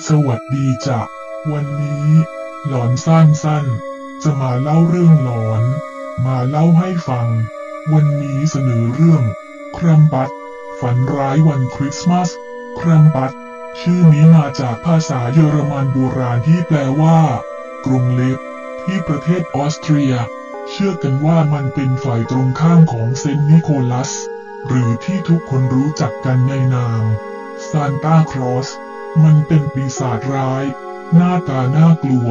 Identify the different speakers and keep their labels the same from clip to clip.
Speaker 1: สวัสดีจ้ะ วันนี้หลอนสั้นๆ จะมาเล่าเรื่องหลอน มาเล่าให้ฟัง วันนี้เสนอเรื่องครัมบัตฝันร้ายวันคริสต์มาสครัมบัตชื่อนี้มาจากภาษาเยอรมันโบราณที่แปลว่า กรงเล็บ ที่ประเทศออสเตรีย เชื่อกันว่ามันเป็นฝ่ายตรงข้ามของเซนต์นิโคลัส หรือที่ทุกคนรู้จักกันในนามซานตาครอส มันเป็นปีศาจร้าย หน้าตาน่ากลัว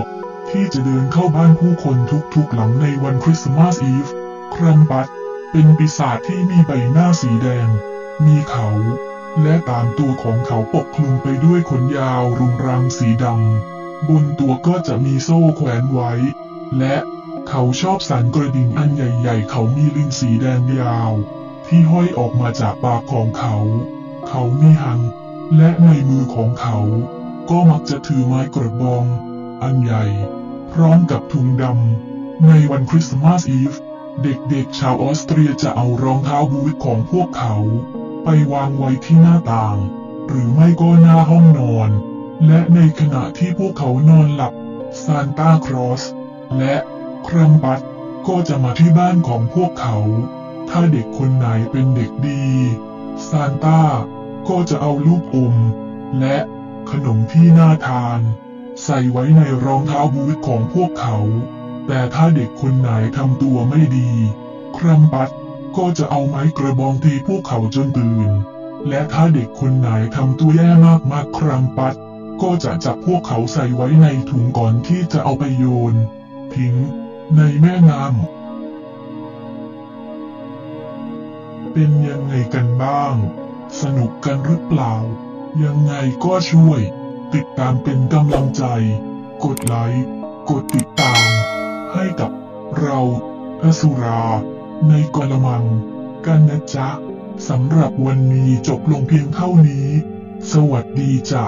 Speaker 1: ที่จะเดินเข้าบ้านผู้คนทุกๆหลังในวันคริสต์มาสอีฟ ครัมบัตเป็นปีศาจที่มีใบหน้าสีแดง มีเขา และตามตัวของเขาปกคลุมไปด้วยขนยาวรุงรังสีดำ บนตัวก็จะมีโซ่แขวนไว้ และเขาชอบสันกระดิ่งอันใหญ่ๆ เขามีลิ้นสีแดงยาว ที่ห้อยออกมาจากปากของเขา เขามีหัง และในมือของเขา ก็มักจะถือไม้กระบอง อันใหญ่ พร้อมกับถุงดำ ในวันคริสต์มาสอีฟ เด็กๆชาวออสเตรียจะเอารองเท้าบูทของพวกเขา ไปวางไว้ที่หน้าต่าง หรือไม่ก็หน้าห้องนอน และในขณะที่พวกเขานอนหลับซานตาครอส และครัมบัตก็จะมาที่บ้านของพวกเขา ถ้าเด็กคนไหนเป็นเด็กดี ซานตา ก็จะเอาลูกอม และขนมที่น่าทาน ใส่ไว้ในรองเท้าบูทของพวกเขา แต่ถ้าเด็กคนไหนทำตัวไม่ดี ครัมบัตก็จะเอาไม้กระบองตีพวกเขาจนตื่น และถ้าเด็กคนไหนทำตัวแย่มากๆครัมปัตก็จะจับพวกเขาใส่ไว้ในถุงก่อนที่จะเอาไปโยน ทิ้งในแม่น้ำเป็นยังไงกันบ้าง สนุกกันหรือเปล่า ยังไงก็ช่วย ติดตามเป็นกำลังใจ กดไลค์ กดติดตาม ให้กับเราอสุรา ในกลมัง กันนะจ๊ะสำหรับวันนี้จบลงเพียงเท่านี้ สวัสดีจ้ะ